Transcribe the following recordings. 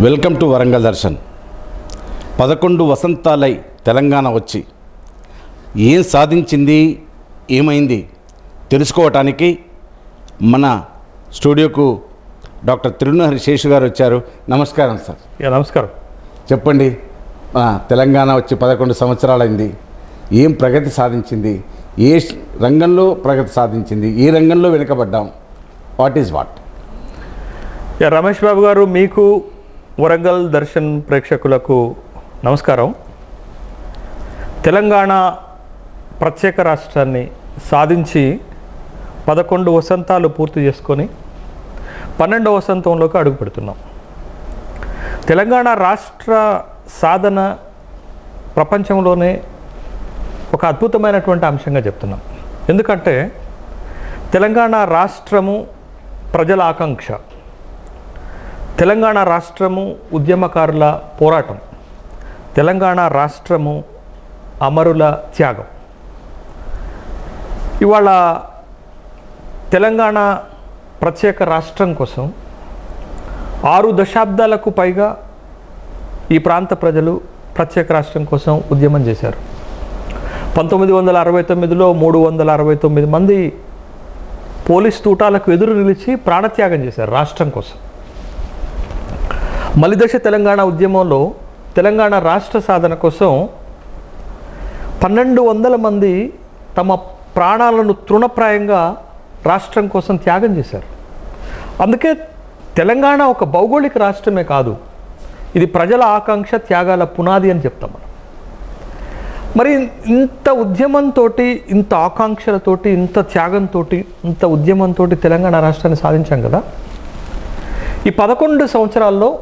Welcome to Warangal Darshan. పదకొండు వసంతాలై తెలంగాణ వచ్చి ఏం సాధించింది ఏమైంది తెలుసుకోవటానికి మన స్టూడియోకు డాక్టర్ తిరునహరి శేషు గారు వచ్చారు. నమస్కారం సార్. నమస్కారం. చెప్పండి. తెలంగాణ వచ్చి పదకొండు సంవత్సరాలైంది. ఏం ప్రగతి సాధించింది ఏ రంగంలో ప్రగతి సాధించింది. ఏ రంగంలో వెనుకబడ్డాం. What is what yeah Ramesh Babu గారు మీకు వరంగల్ దర్శన్ ప్రేక్షకులకు నమస్కారం. తెలంగాణ ప్రత్యేక రాష్ట్రాన్ని సాధించి పదకొండు వసంతాలు పూర్తి చేసుకొని పన్నెండవ వసంతంలోకి అడుగు పెడుతున్నాం. తెలంగాణ రాష్ట్ర సాధన ప్రపంచంలోనే ఒక అద్భుతమైనటువంటి అంశంగా చెప్తున్నాం. ఎందుకంటే తెలంగాణ రాష్ట్రము ప్రజల ఆకాంక్ష. తెలంగాణ రాష్ట్రము ఉద్యమకారుల పోరాటం. తెలంగాణ రాష్ట్రము అమరుల త్యాగం. ఇవాళ తెలంగాణ ప్రత్యేక రాష్ట్రం కోసం ఆరు దశాబ్దాలకు పైగా ఈ ప్రాంత ప్రజలు ప్రత్యేక రాష్ట్రం కోసం ఉద్యమం చేశారు. పంతొమ్మిది వందల అరవై తొమ్మిదిలో మూడు వందల అరవై తొమ్మిది మంది పోలీస్ తూటాలకు ఎదురు నిలిచి ప్రాణత్యాగం చేశారు రాష్ట్రం కోసం. మలిదశ తెలంగాణ ఉద్యమంలో తెలంగాణ రాష్ట్ర సాధన కోసం పన్నెండు వందల మంది తమ ప్రాణాలను తృణప్రాయంగా రాష్ట్రం కోసం త్యాగం చేశారు. అందుకే తెలంగాణ ఒక భౌగోళిక రాష్ట్రమే కాదు ఇది ప్రజల ఆకాంక్ష త్యాగాల పునాది అని చెప్తాం మరి ఇంత ఉద్యమంతో ఇంత ఆకాంక్షలతోటి ఇంత త్యాగంతో ఇంత ఉద్యమంతో తెలంగాణ రాష్ట్రాన్ని సాధించాం కదా. ఈ పదకొండు సంవత్సరాల్లో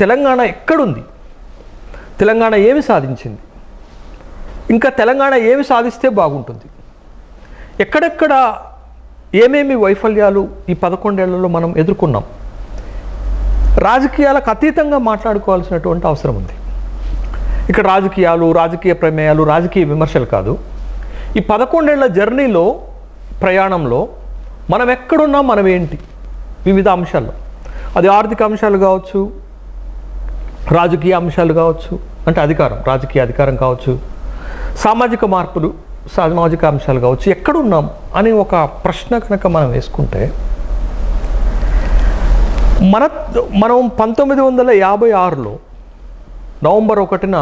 తెలంగాణ ఎక్కడుంది? తెలంగాణ ఏమి సాధించింది? ఇంకా తెలంగాణ ఏమి సాధిస్తే బాగుంటుంది? ఎక్కడెక్కడ ఏమేమి వైఫల్యాలు ఈ పదకొండేళ్ళలో మనం ఎదుర్కొన్నాం? రాజకీయాలకు అతీతంగా మాట్లాడుకోవాల్సినటువంటి అవసరం ఉంది. ఇక్కడ రాజకీయాలు రాజకీయ ప్రమేయాలు రాజకీయ విమర్శలు కాదు. ఈ పదకొండేళ్ళ జర్నీలో ప్రయాణంలో మనం ఎక్కడున్నాం మనం ఏంటి? వివిధ అంశాల్లో. అది ఆర్థిక అంశాలు కావచ్చు రాజకీయ అంశాలు కావచ్చు అంటే అధికారం రాజకీయ అధికారం కావచ్చు సామాజిక మార్పులు సామాజిక అంశాలు కావచ్చు ఎక్కడున్నాం అని ఒక ప్రశ్న కనుక మనం వేసుకుంటే మన మనం పంతొమ్మిది వందల యాభై ఆరులో నవంబర్ ఒకటిన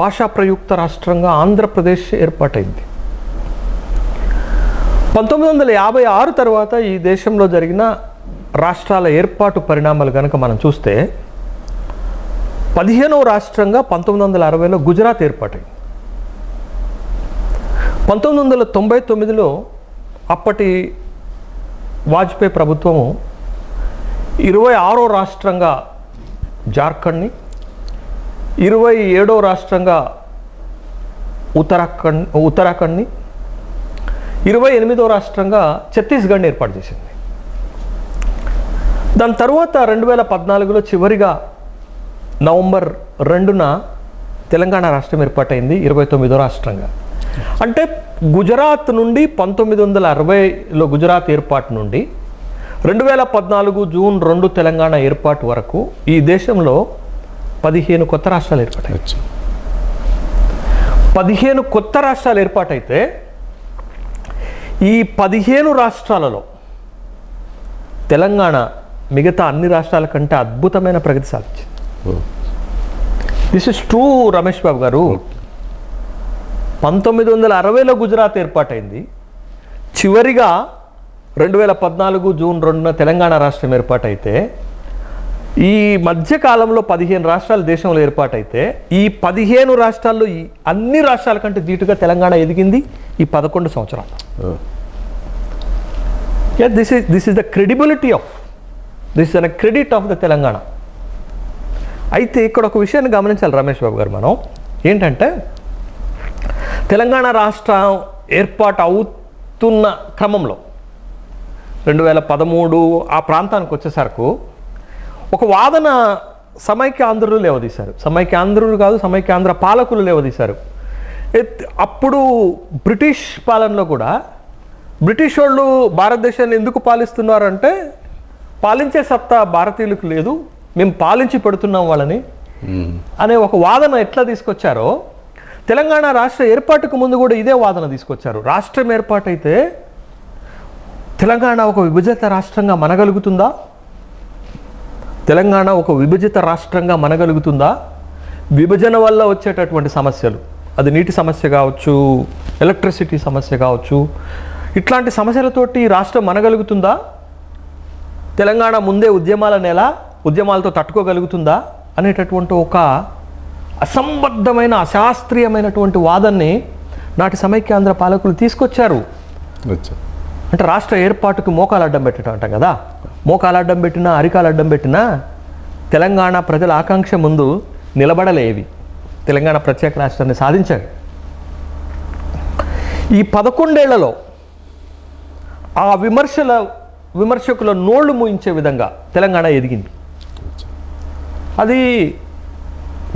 భాషా ప్రయుక్త రాష్ట్రంగా ఆంధ్రప్రదేశ్ ఏర్పాటైంది. పంతొమ్మిది వందల యాభై ఆరు తర్వాత ఈ దేశంలో జరిగిన రాష్ట్రాల ఏర్పాటు పరిణామాలు కనుక మనం చూస్తే పదిహేనవ రాష్ట్రంగా పంతొమ్మిది వందల అరవైలో గుజరాత్ ఏర్పాటైంది. పంతొమ్మిది వందల తొంభై తొమ్మిదిలో అప్పటి వాజ్పేయి ప్రభుత్వము ఇరవై ఆరో రాష్ట్రంగా జార్ఖండ్ని ఇరవై ఏడో రాష్ట్రంగా ఉత్తరాఖండ్ ఉత్తరాఖండ్ని ఇరవై ఎనిమిదో రాష్ట్రంగా ఛత్తీస్గఢ్ ఏర్పాటు చేసింది. దాని తర్వాత రెండు వేల పద్నాలుగులో చివరిగా నవంబర్ రెండున తెలంగాణ రాష్ట్రం ఏర్పాటైంది ఇరవై తొమ్మిదో రాష్ట్రంగా. అంటే గుజరాత్ నుండి పంతొమ్మిది వందల అరవైలో గుజరాత్ ఏర్పాటు నుండి రెండు వేల పద్నాలుగు జూన్ రెండు తెలంగాణ ఏర్పాటు వరకు ఈ దేశంలో పదిహేను కొత్త రాష్ట్రాలు ఏర్పాటాయి పదిహేను కొత్త రాష్ట్రాలు ఏర్పాటైతే ఈ పదిహేను రాష్ట్రాలలో తెలంగాణ మిగతా అన్ని రాష్ట్రాల కంటే అద్భుతమైన ప్రగతి సాధించింది. This is true Ramesh Babu గారు. పంతొమ్మిది వందల అరవైలో గుజరాత్ ఏర్పాటైంది. చివరిగా రెండు వేల పద్నాలుగు జూన్ రెండున తెలంగాణ రాష్ట్రం ఏర్పాటైతే ఈ మధ్య కాలంలో పదిహేను రాష్ట్రాలు దేశంలో ఏర్పాటైతే ఈ పదిహేను రాష్ట్రాల్లో ఈ అన్ని రాష్ట్రాల కంటే ధీటుగా తెలంగాణ ఎదిగింది ఈ పదకొండు సంవత్సరాలు. This is this is the credibility of this is a credit of the Telangana. అయితే ఇక్కడ ఒక విషయాన్ని గమనించాలి రమేష్ బాబు గారు మనం. ఏంటంటే తెలంగాణ రాష్ట్రం ఏర్పాటు అవుతున్న క్రమంలో రెండు వేల పదమూడు ఆ ప్రాంతానికి వచ్చేసరకు ఒక వాదన సమైక్యాంధ్రులు లేవదీశారు. సమైక్యాంధ్రులు కాదు సమైక్యాంధ్ర పాలకులు లేవదీశారు. అప్పుడు బ్రిటిష్ పాలనలో కూడా బ్రిటిష్ వాళ్ళు భారతదేశాన్ని ఎందుకు పాలిస్తున్నారంటే పాలించే సత్తా భారతీయులకు లేదు మేము పాలించి పెడుతున్నాం వాళ్ళని. అనే ఒక వాదన ఎట్లా తీసుకొచ్చారో తెలంగాణ రాష్ట్ర ఏర్పాటుకు ముందు కూడా ఇదే వాదన తీసుకొచ్చారు. రాష్ట్రం ఏర్పాటైతే తెలంగాణ ఒక విభజిత రాష్ట్రంగా మనగలుగుతుందా? తెలంగాణ ఒక విభజిత రాష్ట్రంగా మనగలుగుతుందా? విభజన వల్ల వచ్చేటటువంటి సమస్యలు. అది నీటి సమస్య కావచ్చు ఎలక్ట్రిసిటీ సమస్య కావచ్చు ఇట్లాంటి సమస్యలతోటి ఈ రాష్ట్రం మనగలుగుతుందా? తెలంగాణ ముందే ఉద్యమాల నెల ఉద్యమాలతో తట్టుకోగలుగుతుందా? అనేటటువంటి ఒక అసంబద్ధమైన అశాస్త్రీయమైనటువంటి వాదనని నాటి సమైక్యాంధ్ర పాలకులు తీసుకొచ్చారు. అంటే రాష్ట్ర ఏర్పాటుకు మోకాలు అడ్డం పెట్టడం అంటాం కదా? మోకాలు అడ్డం పెట్టినా అరికాలు అడ్డం పెట్టినా తెలంగాణ ప్రజల ఆకాంక్ష ముందు నిలబడలేవి. తెలంగాణ ప్రత్యేక రాష్ట్రాన్ని సాధించాడు ఈ పదకొండేళ్ళలో ఆ విమర్శల విమర్శకుల నోళ్ళు మూయించే విధంగా తెలంగాణ ఎదిగింది. అది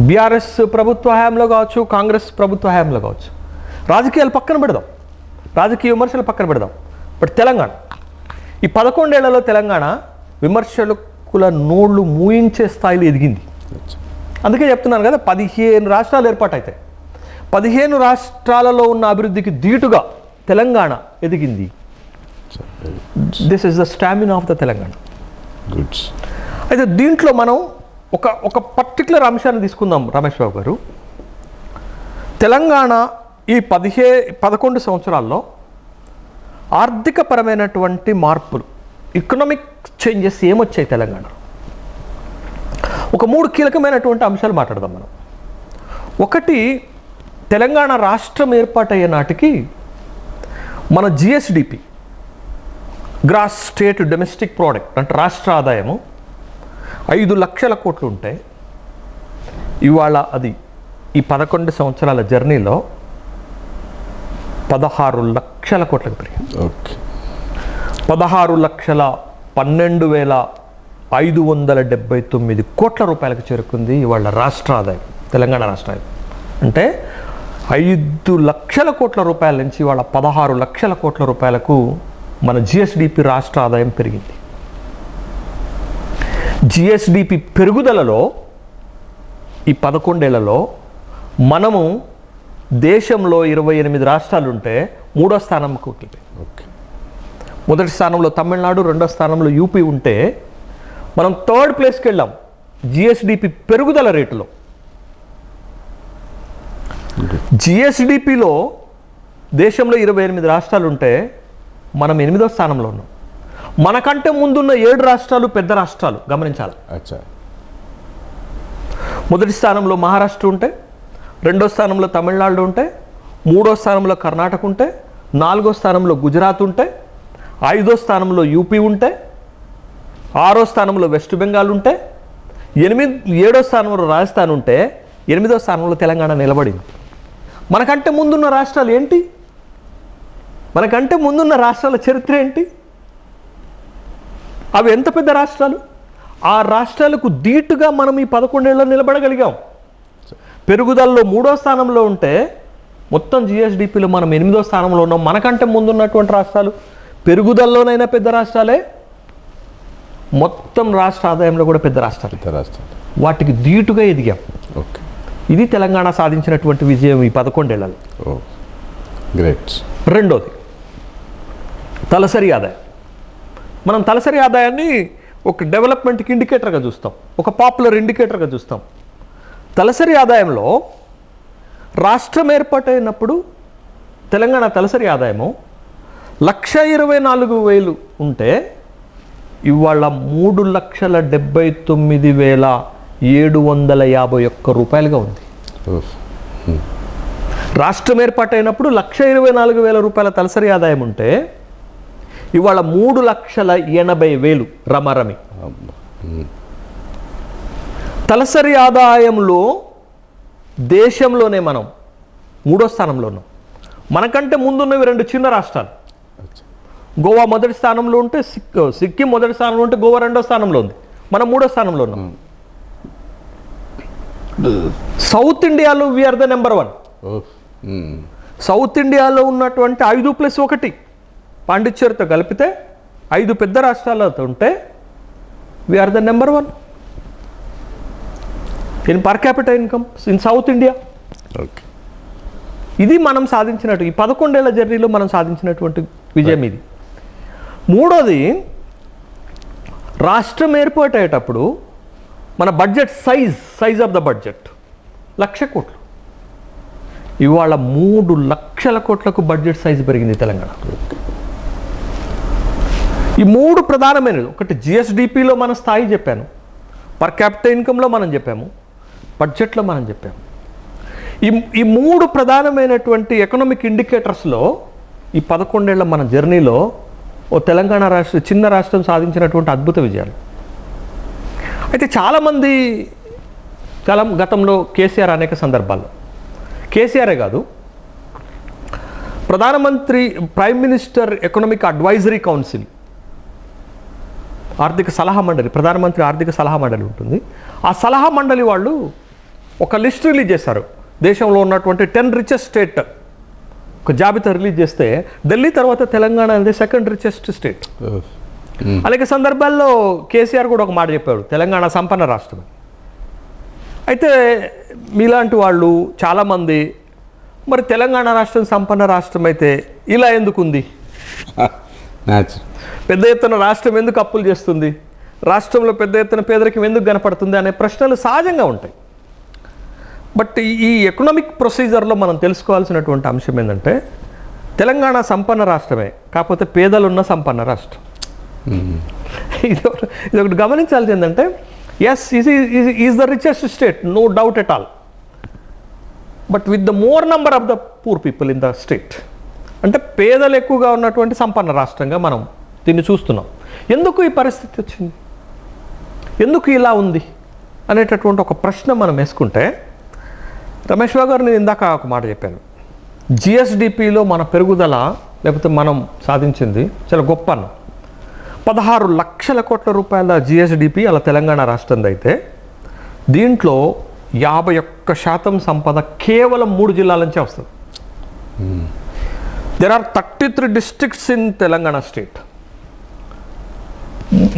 బీఆర్ఎస్ ప్రభుత్వ హయాంలో కావచ్చు కాంగ్రెస్ ప్రభుత్వ హయాంలో కావచ్చు. రాజకీయాలు పక్కన పెడదాం. రాజకీయ విమర్శలు పక్కన పెడదాం. బట్ తెలంగాణ ఈ పదకొండేళ్ళలో తెలంగాణ విమర్శకుల నోళ్ళు మూయించే స్థాయిలో ఎదిగింది. అందుకే చెప్తున్నాను కదా పదిహేను రాష్ట్రాలు ఏర్పాటైతాయి. పదిహేను రాష్ట్రాలలో ఉన్న అభివృద్ధికి ధీటుగా తెలంగాణ ఎదిగింది. This is the stamina of the Telangana. Goods అయితే దీంట్లో మనం ఒక ఒక పర్టికులర్ అంశాన్ని తీసుకుందాం రమేష్ బాబు గారు. తెలంగాణ ఈ పదిహే పదకొండు సంవత్సరాల్లో ఆర్థికపరమైనటువంటి మార్పులు ఎకనామిక్ చేంజెస్ ఏమొచ్చాయి తెలంగాణ? ఒక మూడు కీలకమైనటువంటి అంశాలు మాట్లాడదాం మనం. ఒకటి తెలంగాణ రాష్ట్రం ఏర్పాటయ్యే నాటికి మన GSDP gross state domestic product అంటే రాష్ట్ర ఆదాయము ఐదు లక్షల కోట్లు ఉంటే ఇవాళ అది ఈ పదకొండు సంవత్సరాల జర్నీలో పదహారు లక్షల కోట్లకు పెరిగింది ఓకే. పదహారు లక్షల పన్నెండు వేల ఐదు వందల డెబ్బై తొమ్మిది కోట్ల రూపాయలకు చేరుకుంది ఇవాళ రాష్ట్ర ఆదాయం తెలంగాణ రాష్ట్ర ఆదాయం. అంటే ఐదు లక్షల కోట్ల రూపాయల నుంచి ఇవాళ పదహారు లక్షల కోట్ల రూపాయలకు మన జిఎస్డిపి రాష్ట్ర ఆదాయం పెరిగింది. జిఎస్డిపి పెరుగుదలలో ఈ పదకొండేళ్ళలో మనము దేశంలో ఇరవై ఎనిమిది రాష్ట్రాలు ఉంటే మూడో స్థానంకు వెళ్ళిపోయింది ఓకే. మొదటి స్థానంలో తమిళనాడు రెండో స్థానంలో యూపీ ఉంటే మనం థర్డ్ ప్లేస్కి వెళ్ళాం జిఎస్డిపి పెరుగుదల రేటులో. జిఎస్డిపిలో దేశంలో ఇరవై ఎనిమిది రాష్ట్రాలు ఉంటే మనం ఎనిమిదో స్థానంలో ఉన్నాం. మనకంటే ముందున్న ఏడు రాష్ట్రాలు పెద్ద రాష్ట్రాలు గమనించాలి. మొదటి స్థానంలో మహారాష్ట్ర ఉంటే రెండో స్థానంలో తమిళనాడు ఉంటే మూడో స్థానంలో కర్ణాటక ఉంటే నాలుగో స్థానంలో గుజరాత్ ఉంటే ఐదో స్థానంలో యూపీ ఉంటే ఆరో స్థానంలో వెస్ట్ బెంగాల్ ఉంటే ఎనిమిది ఏడో స్థానంలో రాజస్థాన్ ఉంటే ఎనిమిదో స్థానంలో తెలంగాణ నిలబడింది. మనకంటే ముందున్న రాష్ట్రాలు ఏంటి? మనకంటే ముందున్న రాష్ట్రాల చరిత్ర ఏంటి? అవి ఎంత పెద్ద రాష్ట్రాలు? ఆ రాష్ట్రాలకు ధీటుగా మనం ఈ పదకొండేళ్ళలో నిలబడగలిగాం. పెరుగుదలలో మూడో స్థానంలో ఉంటే మొత్తం జిఎస్డిపిలో మనం ఎనిమిదో స్థానంలో ఉన్నాం. మనకంటే ముందున్నటువంటి రాష్ట్రాలు పెరుగుదలలోనైనా పెద్ద రాష్ట్రాలే మొత్తం రాష్ట్ర ఆదాయంలో కూడా పెద్ద రాష్ట్రాలు. ఇతర రాష్ట్రాలు. వాటికి ధీటుగా ఎదిగాం. ఓకే. ఇది తెలంగాణ సాధించినటువంటి విజయం ఈ పదకొండేళ్ళలో ఓ గ్రేట్. రెండోది తలసరి ఆదాయం. మనం తలసరి ఆదాయాన్ని ఒక డెవలప్మెంట్కి ఇండికేటర్గా చూస్తాం. ఒక పాపులర్ ఇండికేటర్గా చూస్తాం. తలసరి ఆదాయంలో రాష్ట్రం ఏర్పాటైనప్పుడు తెలంగాణ తలసరి ఆదాయము లక్ష ఇరవై నాలుగు వేలు ఉంటే ఇవాళ మూడు లక్షల డెబ్బై తొమ్మిది వేల ఏడు వందల యాభై ఒక్క రూపాయలుగా ఉంది. రాష్ట్రం ఏర్పాటైనప్పుడు లక్ష ఇరవై నాలుగు వేల రూపాయల తలసరి ఆదాయం ఉంటే ఇవాళ మూడు లక్షల ఎనభై వేలు రమరమి. తలసరి ఆదాయంలో దేశంలోనే మనం మూడో స్థానంలో ఉన్నాం. మనకంటే ముందున్నవి రెండు చిన్న రాష్ట్రాలు. గోవా మొదటి స్థానంలో ఉంటే సిక్ సిక్కిం మొదటి స్థానంలో ఉంటే గోవా రెండో స్థానంలో ఉంది. మనం మూడో స్థానంలో ఉన్నాం. సౌత్ ఇండియాలో we are the number one south ఇండియాలో ఉన్నటువంటి ఐదు ప్లస్ ఒకటి పాండిచ్చేరితో కలిపితే ఐదు పెద్ద రాష్ట్రాలతో ఉంటే we are the number one in per capital income in south India okay ఇది మనం సాధించినట్టు ఈ పదకొండేళ్ళ జర్నీలో మనం సాధించినటువంటి విజయం ఇది. మూడోది రాష్ట్రం ఏర్పాటయ్యేటప్పుడు మన budget size size of the budget lakh కోట్లు. ఇవాళ మూడు లక్షల కోట్లకు బడ్జెట్ సైజ్ పెరిగింది తెలంగాణ. ఈ మూడు ప్రధానమైనవి ఒకటి జిఎస్డిపిలో మన స్థాయి చెప్పాను పర్ క్యాపిటల్ ఇన్కంలో మనం చెప్పాము బడ్జెట్లో మనం చెప్పాము ఈ ఈ మూడు ప్రధానమైనటువంటి ఎకనామిక్ ఇండికేటర్స్లో ఈ పదకొండేళ్ళ మన జర్నీలో ఓ తెలంగాణ రాష్ట్ర చిన్న రాష్ట్రం సాధించినటువంటి అద్భుత విజయాలు. అయితే చాలామంది చాలా గతంలో కేసీఆర్ అనేక సందర్భాల్లో. కేసీఆరే కాదు ప్రధానమంత్రి prime minister economic advisory council ఆర్థిక సలహా మండలి ప్రధానమంత్రి ఆర్థిక సలహా మండలి ఉంటుంది. ఆ సలహా మండలి వాళ్ళు ఒక లిస్ట్ రిలీజ్ చేశారు. దేశంలో ఉన్నటువంటి టెన్ రిచెస్ట్ స్టేట్ ఒక జాబితా రిలీజ్ చేస్తే ఢిల్లీ తర్వాత తెలంగాణ అనేది సెకండ్ రిచెస్ట్ స్టేట్ అనేక సందర్భాల్లో కేసీఆర్ కూడా ఒక మాట చెప్పాడు తెలంగాణ సంపన్న రాష్ట్రం. అయితే మీలాంటి వాళ్ళు చాలామంది మరి తెలంగాణ రాష్ట్రం సంపన్న రాష్ట్రం అయితే ఇలా ఎందుకుంది? న్యాచురల్ పెద్ద ఎత్తున రాష్ట్రం ఎందుకు అప్పులు చేస్తుంది? రాష్ట్రంలో పెద్ద ఎత్తున పేదరికం ఎందుకు కనపడుతుంది? అనే ప్రశ్నలు సహజంగా ఉంటాయి. బట్ ఈ ఎకనామిక్ ప్రొసీజర్లో మనం తెలుసుకోవాల్సినటువంటి అంశం ఏంటంటే తెలంగాణ సంపన్న రాష్ట్రమే కాకపోతే పేదలున్న సంపన్న రాష్ట్రం. ఇది ఒకటి ఇది ఒకటి గమనించాల్సి ఏంటంటే yes is is the richest state no doubt at all but with the more number of the poor people in the state అంటే పేదలు ఎక్కువగా ఉన్నటువంటి సంపన్న రాష్ట్రంగా మనం దీన్ని చూస్తున్నాం. ఎందుకు ఈ పరిస్థితి వచ్చింది? ఎందుకు ఇలా ఉంది? అనేటటువంటి ఒక ప్రశ్న మనం వేసుకుంటే రమేష్ బాబు గారు నేను ఇందాక ఒక మాట చెప్పాను. జిఎస్డిపిలో మన పెరుగుదల లేకపోతే మనం సాధించింది చాలా గొప్ప అన్న. పదహారు లక్షల కోట్ల రూపాయల జిఎస్డిపి అలా తెలంగాణ రాష్ట్రంది అయితే దీంట్లో యాభై ఒక్క శాతం సంపద కేవలం మూడు జిల్లాల నుంచే వస్తుంది. There are thirty three districts in Telangana state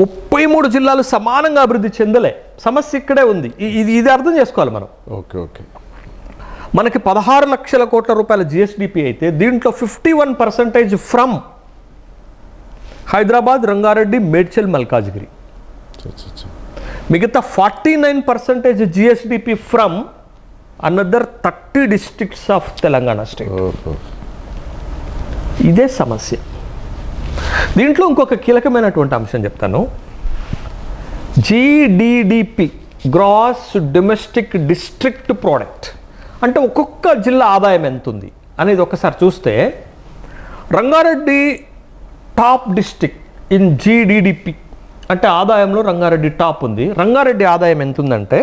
ముప్పై మూడు జిల్లాలు సమానంగా అభివృద్ధి చెందలే. సమస్య ఇక్కడే ఉంది. ఇది ఇది అర్థం చేసుకోవాలి మనం. Okay okay. మనకి పదహారు లక్షల కోట్ల రూపాయల జిఎస్డిపి అయితే దీంట్లో fifty one percentage from Hyderabad Rangareddy Medchal Malkajgiri. మిగతా forty nine percentage GSDP from another thirty districts of Telangana state ఇదే సమస్య. దీంట్లో ఇంకొక కీలకమైనటువంటి అంశం చెప్తాను. GDDP gross domestic district product అంటే ఒక్కొక్క జిల్లా ఆదాయం ఎంత ఉంది అనేది ఒకసారి చూస్తే Rangareddy top district in GDDP. అంటే ఆదాయంలో రంగారెడ్డి టాప్ ఉంది. రంగారెడ్డి ఆదాయం ఎంత ఉందంటే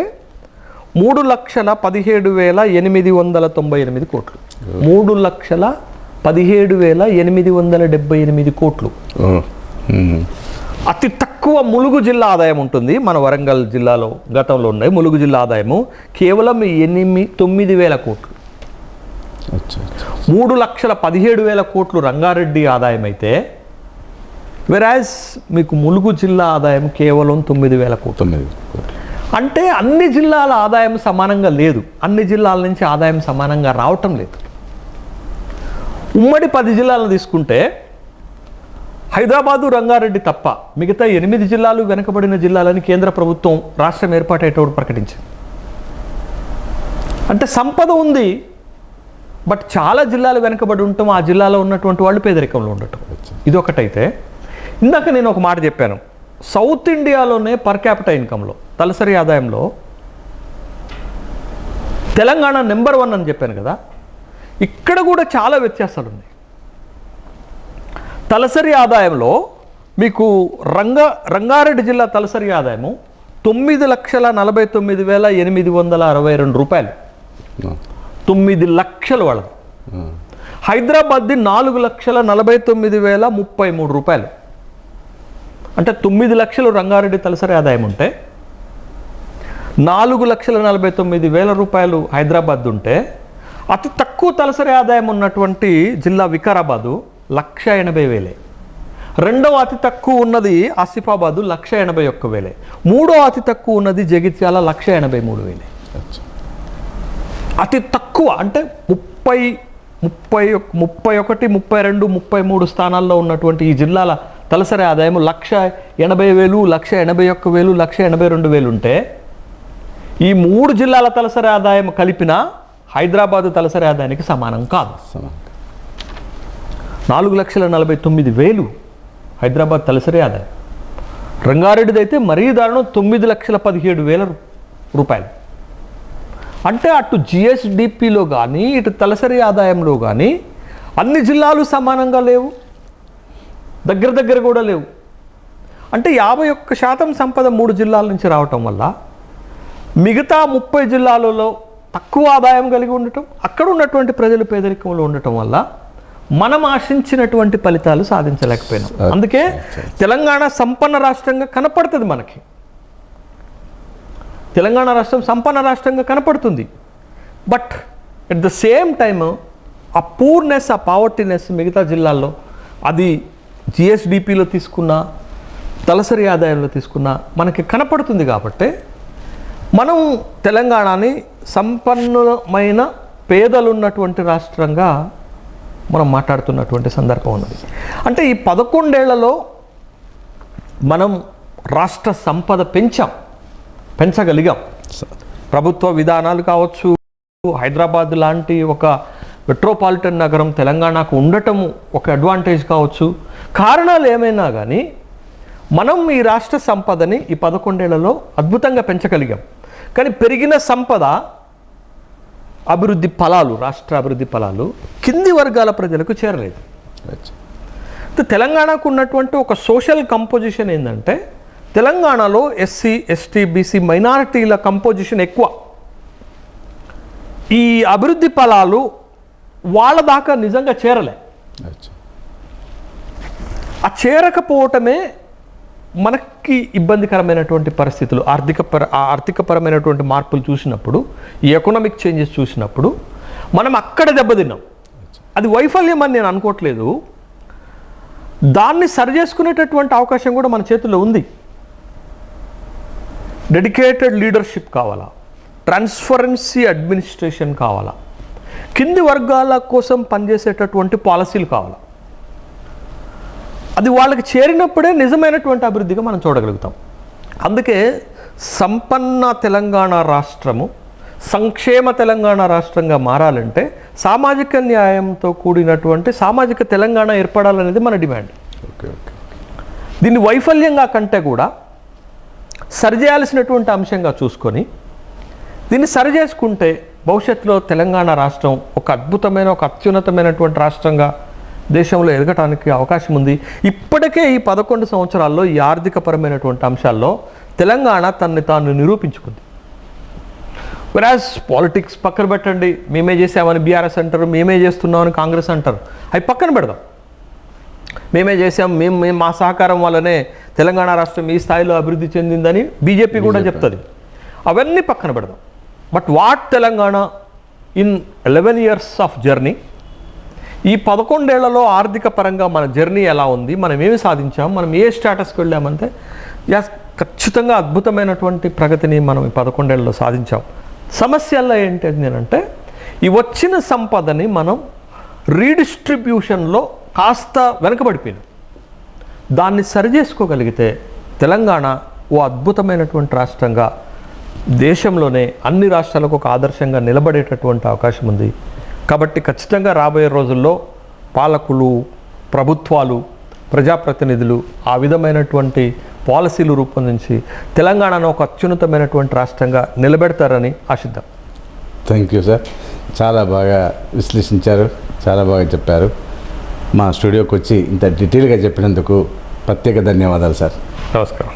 మూడు లక్షల పదిహేడు వేల ఎనిమిది వందల తొంభై ఎనిమిది కోట్లు. మూడు లక్షల పదిహేడు వేల ఎనిమిది వందల డెబ్బై ఎనిమిది కోట్లు. అతి తక్కువ ములుగు జిల్లా ఆదాయం ఉంటుంది. మన వరంగల్ జిల్లాలో గతంలో ఉన్నాయి ములుగు జిల్లా ఆదాయము కేవలం ఎనిమిది తొమ్మిది వేల కోట్లు. మూడు లక్షల పదిహేడు వేల కోట్లు రంగారెడ్డి ఆదాయం అయితే వెరాజ్ మీకు ములుగు జిల్లా ఆదాయం కేవలం తొమ్మిది వేల కోట్లు. తొమ్మిది కోట్లు. అంటే అన్ని జిల్లాల ఆదాయం సమానంగా లేదు. అన్ని జిల్లాల నుంచి ఆదాయం సమానంగా రావటం లేదు. ఉమ్మడి పది జిల్లాలను తీసుకుంటే హైదరాబాదు రంగారెడ్డి తప్ప మిగతా ఎనిమిది జిల్లాలు వెనుకబడిన జిల్లాలని కేంద్ర ప్రభుత్వం రాష్ట్రం ఏర్పాటయ్యేటప్పుడు ప్రకటించింది. అంటే సంపద ఉంది బట్ చాలా జిల్లాలు వెనుకబడి ఉండటం ఆ జిల్లాలో ఉన్నటువంటి వాళ్ళు పేదరికంలో ఉండటం. ఇది ఒకటైతే ఇందాక నేను ఒక మాట చెప్పాను. సౌత్ ఇండియాలోనే పర్ క్యాపిటల్ ఇన్కంలో తలసరి ఆదాయంలో తెలంగాణ నెంబర్ వన్ అని చెప్పాను కదా. ఇక్కడ కూడా చాలా వ్యత్యాసాలు ఉన్నాయి తలసరి ఆదాయంలో మీకు రంగ రంగారెడ్డి జిల్లా తలసరి ఆదాయము తొమ్మిది లక్షల నలభై తొమ్మిది వేల ఎనిమిది వందల అరవై రెండు రూపాయలు. తొమ్మిది లక్షలు వాళ్ళది. హైదరాబాద్ది నాలుగు లక్షల నలభై తొమ్మిది వేల ముప్పై మూడు రూపాయలు అంటే తొమ్మిది లక్షలు రంగారెడ్డి తలసరి ఆదాయం ఉంటే నాలుగు లక్షల నలభై తొమ్మిది వేల రూపాయలు హైదరాబాద్ ఉంటే అతి తక్కువ తలసరి ఆదాయం ఉన్నటువంటి జిల్లా వికారాబాదు లక్ష ఎనభై వేలే రెండవ అతి తక్కువ ఉన్నది ఆసిఫాబాదు లక్ష ఎనభై ఒక్క వేలే మూడో అతి తక్కువ ఉన్నది జగిత్యాల లక్ష ఎనభై మూడు వేలే. అతి తక్కువ అంటే ముప్పై ముప్పై ముప్పై ఒకటి ముప్పై రెండు ముప్పై మూడు స్థానాల్లో ఉన్నటువంటి ఈ జిల్లాల తలసరి ఆదాయం లక్ష ఎనభై వేలు లక్ష ఎనభై ఒక్క వేలు లక్ష ఎనభై రెండు వేలు ఉంటే ఈ మూడు జిల్లాల తలసరి ఆదాయం కలిపిన హైదరాబాదు తలసరి ఆదాయానికి సమానం కాదు సమానం. నాలుగు లక్షల నలభై తొమ్మిది వేలు హైదరాబాద్ తలసరి ఆదాయం. రంగారెడ్డిది అయితే మరీ దారుణం తొమ్మిది లక్షల పదిహేడు వేల రూపాయలు. అంటే అటు జిఎస్డిపిలో కానీ ఇటు తలసరి ఆదాయంలో కానీ అన్ని జిల్లాలు సమానంగా లేవు. దగ్గర దగ్గర కూడా లేవు. అంటే యాభై ఒక్క శాతం సంపద మూడు జిల్లాల నుంచి రావటం వల్ల మిగతా ముప్పై జిల్లాలలో తక్కువ ఆదాయం కలిగి ఉండటం అక్కడ ఉన్నటువంటి ప్రజలు పేదరికంలో ఉండటం వల్ల మనం ఆశించినటువంటి ఫలితాలు సాధించలేకపోయినాం. అందుకే తెలంగాణ సంపన్న రాష్ట్రంగా కనపడుతుంది మనకి. తెలంగాణ రాష్ట్రం సంపన్న రాష్ట్రంగా కనపడుతుంది. But at the same time ఆ పూర్నెస్ ఆ పావర్టీనెస్ మిగతా జిల్లాల్లో అది జిఎస్డిపిలో తీసుకున్న తలసరి ఆదాయంలో తీసుకున్న మనకి కనపడుతుంది కాబట్టి మనం తెలంగాణని సంపన్నమైన పేదలున్నటువంటి రాష్ట్రంగా మనం మాట్లాడుతున్నటువంటి సందర్భం ఉన్నది. అంటే ఈ పదకొండేళ్ళలో మనం రాష్ట్ర సంపద పెంచాం పెంచగలిగాం. ప్రభుత్వ విధానాలు కావచ్చు హైదరాబాద్ లాంటి ఒక మెట్రోపాలిటన్ నగరం తెలంగాణకు ఉండటం ఒక అడ్వాంటేజ్ కావచ్చు. కారణాలు ఏమైనా కానీ మనం ఈ రాష్ట్ర సంపదని ఈ పదకొండేళ్ళలో అద్భుతంగా పెంచగలిగాం. కానీ పెరిగిన సంపద అభివృద్ధి ఫలాలు రాష్ట్ర అభివృద్ధి ఫలాలు కింది వర్గాల ప్రజలకు చేరలేదు. తెలంగాణకు ఉన్నటువంటి ఒక సోషల్ కంపోజిషన్ ఏంటంటే తెలంగాణలో ఎస్సీ ఎస్టీ బీసీ మైనారిటీల కంపోజిషన్ ఎక్కువ. ఈ అభివృద్ధి ఫలాలు వాళ్ళ దాకా నిజంగా చేరలే. ఆ చేరకపోవటమే మనకి ఇబ్బందికరమైనటువంటి పరిస్థితులు ఆర్థిక పర ఆ ఆర్థికపరమైనటువంటి మార్పులు చూసినప్పుడు ఈ ఎకనామిక్ చేంజెస్ చూసినప్పుడు మనం అక్కడ దెబ్బతిన్నాం. అది వైఫల్యం అని నేను అనుకోవట్లేదు. దాన్ని సరి చేసుకునేటటువంటి అవకాశం కూడా మన చేతుల్లో ఉంది. డెడికేటెడ్ లీడర్షిప్ కావాలా? ట్రాన్స్పరెన్సీ అడ్మినిస్ట్రేషన్ కావాలా? కింది వర్గాల కోసం పనిచేసేటటువంటి పాలసీలు కావాలా? అది వాళ్ళకి చేరినప్పుడే నిజమైనటువంటి అభివృద్ధిగా మనం చూడగలుగుతాం. అందుకే సంపన్న తెలంగాణ రాష్ట్రము సంక్షేమ తెలంగాణ రాష్ట్రంగా మారాలంటే సామాజిక న్యాయంతో కూడినటువంటి సామాజిక తెలంగాణ ఏర్పడాలనేది మన డిమాండ్. ఓకే ఓకే దీన్ని వైఫల్యంగా కంటే కూడా సరిచేయాల్సినటువంటి అంశంగా చూసుకొని దీన్ని సరి చేసుకుంటే భవిష్యత్తులో తెలంగాణ రాష్ట్రం ఒక అద్భుతమైన ఒక అత్యున్నతమైనటువంటి రాష్ట్రంగా దేశంలో ఎదగటానికి అవకాశం ఉంది. ఇప్పటికే ఈ పదకొండు సంవత్సరాల్లో ఈ ఆర్థికపరమైనటువంటి అంశాల్లో తెలంగాణ తనని తాను నిరూపించుకుంది. వెరాజ్ పాలిటిక్స్ పక్కన పెట్టండి. మేమే చేసామని బీఆర్ఎస్ అంటారు మేమే చేస్తున్నామని కాంగ్రెస్ అంటారు. అవి పక్కన పెడదాం. మేమే చేసాం మేము మేము మా సహకారం వల్లనే తెలంగాణ రాష్ట్రం ఈ స్థాయిలో అభివృద్ధి చెందిందని బీజేపీ కూడా చెప్తుంది. అవన్నీ పక్కన పెడదాం. But what Telangana in eleven years of journey ఈ పదకొండేళ్ళలో ఆర్థిక పరంగా మన జర్నీ ఎలా ఉంది? మనం ఏమి సాధించాం? మనం ఏ స్టేటస్కి వెళ్ళామంటే యాస్ ఖచ్చితంగా అద్భుతమైనటువంటి ప్రగతిని మనం ఈ పదకొండేళ్ళలో సాధించాం. సమస్యల్లో ఏంటి అని నేనంటే ఈ వచ్చిన సంపదని మనం రీడిస్ట్రిబ్యూషన్లో కాస్త వెనకబడిపోయినాం. దాన్ని సరిచేసుకోగలిగితే తెలంగాణ ఓ అద్భుతమైనటువంటి రాష్ట్రంగా దేశంలోనే అన్ని రాష్ట్రాలకు ఒక ఆదర్శంగా నిలబడేటటువంటి అవకాశం ఉంది. కాబట్టి ఖచ్చితంగా రాబోయే రోజుల్లో పాలకులు ప్రభుత్వాలు ప్రజాప్రతినిధులు ఆ విధమైనటువంటి పాలసీలు రూపొందించి తెలంగాణను ఒక అత్యున్నతమైనటువంటి రాష్ట్రంగా నిలబెడతారని ఆశిద్దాం. థ్యాంక్ యూ సార్ చాలా బాగా విశ్లేషించారు చాలా బాగా చెప్పారు. మా స్టూడియోకి వచ్చి ఇంత డీటెయిల్గా చెప్పినందుకు ప్రత్యేక ధన్యవాదాలు సార్ నమస్కారం.